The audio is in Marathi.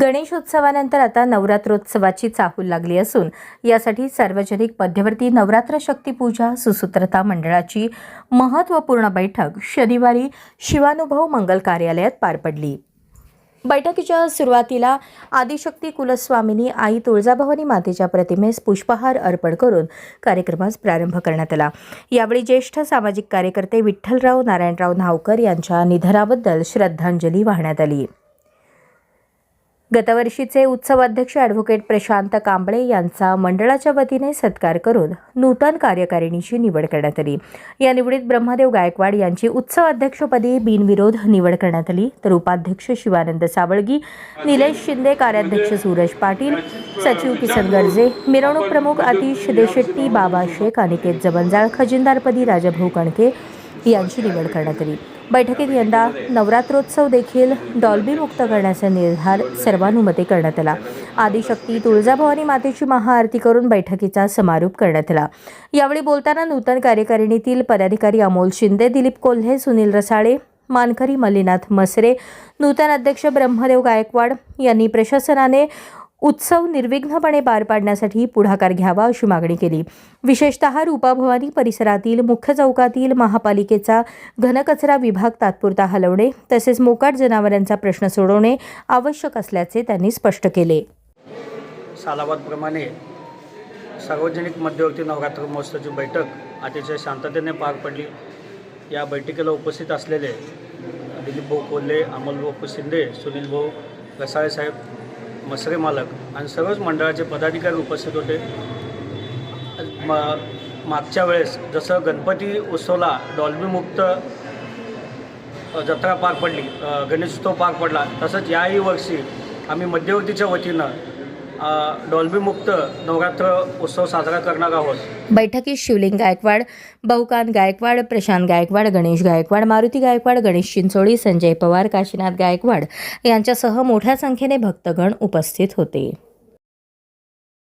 गणेशोत्सवानंतर आता नवरात्रोत्सवाची चाहूल लागली असून यासाठी सार्वजनिक मध्यवर्ती नवरात्र शक्ती पूजा सुसूत्रता मंडळाची महत्त्वपूर्ण बैठक शनिवारी शिवानुभव मंगल कार्यालयात पार पडली. बैठकीच्या सुरुवातीला आदिशक्ती कुलस्वामिनी आई तुळजाभवानी मातेच्या प्रतिमेस पुष्पहार अर्पण करून कार्यक्रमास प्रारंभ करण्यात आला. यावेळी ज्येष्ठ सामाजिक कार्यकर्ते विठ्ठलराव नारायणराव नावकर यांच्या निधनाबद्दल श्रद्धांजली वाहण्यात आली. गतवर्षीचे उत्सव अध्यक्ष ॲडव्होकेट प्रशांत कांबळे यांचा मंडळाच्या वतीने सत्कार करून नूतन कार्यकारिणीची निवड करण्यात आली. या निवडीत ब्रह्मदेव गायकवाड यांची उत्सव अध्यक्षपदी बिनविरोध निवड करण्यात आली. तर उपाध्यक्ष शिवानंद सावळगी निलेश शिंदे कार्याध्यक्ष सूरज पाटील सचिव किसन गर्जे मिरवणूक प्रमुख आतिश देशेट्टी बाबा शेख अनिकेत जबंजाळ खजिनदारपदी राजाभाऊ कणके यांची निवड करण्यात आली. बैठकीत यंदा नवरात्रोत्सव देखील डॉल्बीमुक्त करण्याचा निर्धार सर्वानुमते करण्यात आला. आदिशक्ती तुळजाभवानी मातेची महाआरती करून बैठकीचा समारोप करण्यात आला. यावेळी बोलताना नूतन कार्यकारिणीतील पदाधिकारी अमोल शिंदे दिलीप कोल्हे सुनील रसाळे मानकरी मल्लीनाथ मसरे नूतन अध्यक्ष ब्रह्मदेव गायकवाड यांनी प्रशासनाने उत्सव निर्विघ्नपणे पार पाडण्यासाठी पुढाकार घ्यावा अशी मागणी केली. विशेषतः रूपाभवानी परिसरातील मुख्य चौकातील महापालिकेचा घनकचरा विभाग तात्पुरता हलवणे तसेच मोकाट जनावरांचा प्रश्न सोडवणे आवश्यक असल्याचे त्यांनी स्पष्ट केले. सालाबादप्रमाणे सार्वजनिक मध्यवर्ती नवरात्र महोत्सवाची बैठक अतिशय शांततेने पार पडली. या बैठकीला उपस्थित असलेले दिलीप भाऊ कोल्हे अमोलभाऊ शिंदे सुनील भाऊ रसाळे साहेब मसरे मालक आणि सर्वच मंडळाचे पदाधिकारी उपस्थित होते. म मागच्या वेळेस जसं गणपती उत्सवला डॉल्बीमुक्त जत्रा पार पडली गणेशोत्सव पार पडला तसंच याही वर्षी आम्ही मध्यवर्तीच्या वतीनं डॉल्बीमुक्त नवरात्र उत्सव साजरा करणार आहोत. बैठकीत शिवलिंग गायकवाड बहुकांत गायकवाड प्रशांत गायकवाड गणेश गायकवाड मारुती गायकवाड गणेश चिंचोळी संजय पवार काशीनाथ गायकवाड यांच्यासह मोठ्या संख्येने भक्तगण उपस्थित होते.